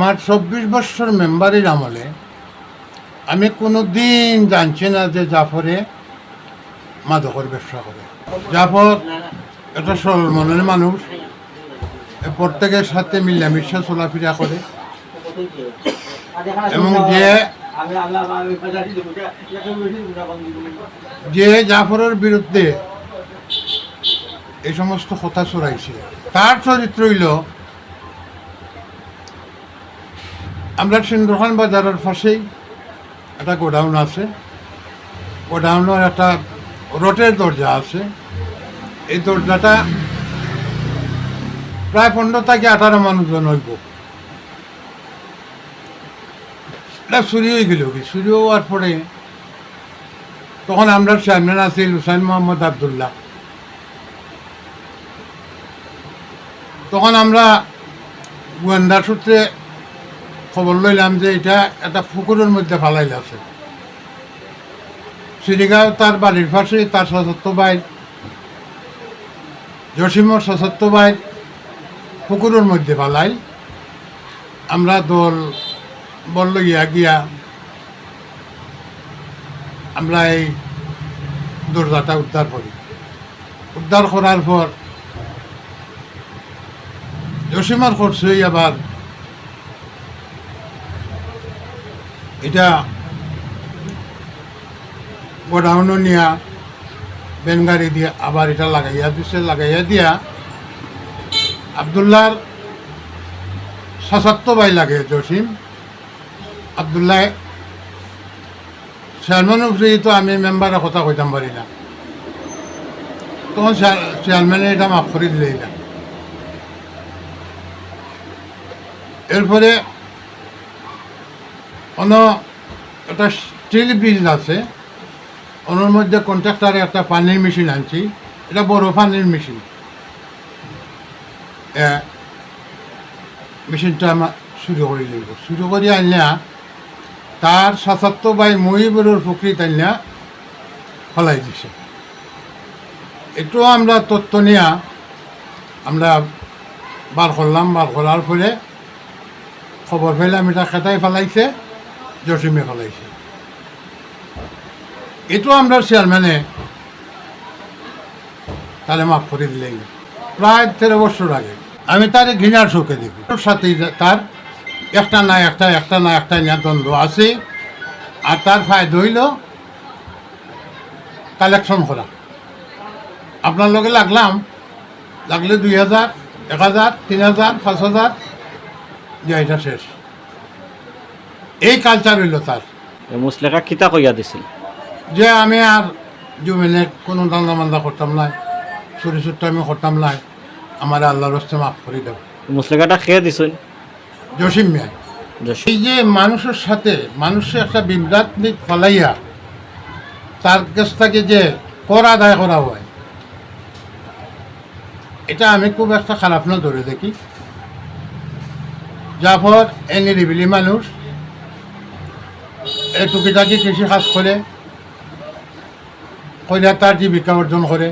আমার চব্বিশ বছর মেম্বারের আমলে আমি কোনো দিন জানছি না যে জাফরে মাদকের ব্যবসা করে। জাফর একটা সরল মনের মানুষ। প্রত্যেকের সাথে মিলামিশা চলাফেরা করে। এবং যে যে জাফরের বিরুদ্ধে এই সমস্ত কথা ছড়াইছে। তার চরিত্র হইল আমরা সিন্ধুখান বাজারের পাশেই একটা গোডাউন আছে। গোডাউনের একটা রোটের দরজা আছে। এই দরজাটা প্রায় পনেরো থেকে আঠারো মানুষজন হইব। এটা চুরি হয়ে গেল কি? চুরি হওয়ার পরে তখন আমরা চেয়ারম্যান আছিল হুসাইন মোহাম্মদ আবদুল্লাহ। তখন আমরা গোয়েন্দা সূত্রে খবর লইলাম যে এটা একটা পুকুরের মধ্যে ফালাইল আছে। সিরিগাঁও তার বাড়ির পাশে, তার সশস্ত্র ভাই জসিমর সশস্ত্র ভাই পুকুরের মধ্যে ফালাই। আমরা দল বলল গিয়া গিয়া আমরা এই দরজাটা উদ্ধার করি। উদ্ধার করার পর জসিমার করছেই আবার এটা গোডাউনও নিয়া বেনগাড়ি দিয়ে, আবার এটা লাগাইয়া দিছে, লাগাইয়া দিয়া আবদুল্লাহর সাসাত্ত ভাই লাগে, জসিম। আবদুল্লাহ চেয়ারম্যান উপরে তো আমি মেম্বারের কথা কইতাম পারি না। তখন চেয়ারম্যানে এটা মাফ করে দিলেই না। এরপরে অন্য একটা স্টিল ব্রিজ আছে। ওনার মধ্যে কন্ট্রাক্টারে একটা পানির মেশিন আনছি। এটা বড় পানির মেশিন মেশিনটা আমার শুরু করে দিব। শুরু করে আনলা তার সাতাত্ত বাই মহিবুরের পুকুরি তাইনা ফলাই দিছে। একটু আমরা তথ্য নিয়া আমরা বার করলাম। বার করার পরে খবর পেলাম এটা খেতাই ফেলাইছে। জসিমে ফেলাইছে এটো আমরা চেয়ারম্যানে তাহলে মাফ করে দিলেন। প্রায় তেরো বছর আগে। আমি তার ঘৃণার চোখে দেখি। ওর সাথে তার একটা না একটা একটা না একটা নিয়ে দ্বন্দ্ব আছে। আর তার ফায়দা হইল কালেকশন করা। আপনার লগে লাগলাম। লাগলে দুই হাজার, এক হাজার, তিন হাজার, পাঁচ হাজার। যে এটা শেষ। এই কালচার হইল তার। মুসলেখা কিতা কইয়া দিছিল। যে আমি আর জমিনে কোনো দান্দা মান্দা করতাম নাই চুরি চুট্টা আমি করতাম নাই আমার আল্লাহর রস্তে মাফ করে দেব মুসলেখাটা খেয়ে দিছেন জসিম মিয়াই এই যে মানুষের সাথে মানুষের একটা বিভ্রান্তি ফলাইয়া তার কাছ থেকে যে কর আদায় করা হয় এটা আমি খুব একটা খারাপ না ধরে দেখি জাফর এ নিরিবিলি মানুষ এ টুকিটাকি কৃষি কাজ করে কইরা তার জীবিকা অর্জন করে।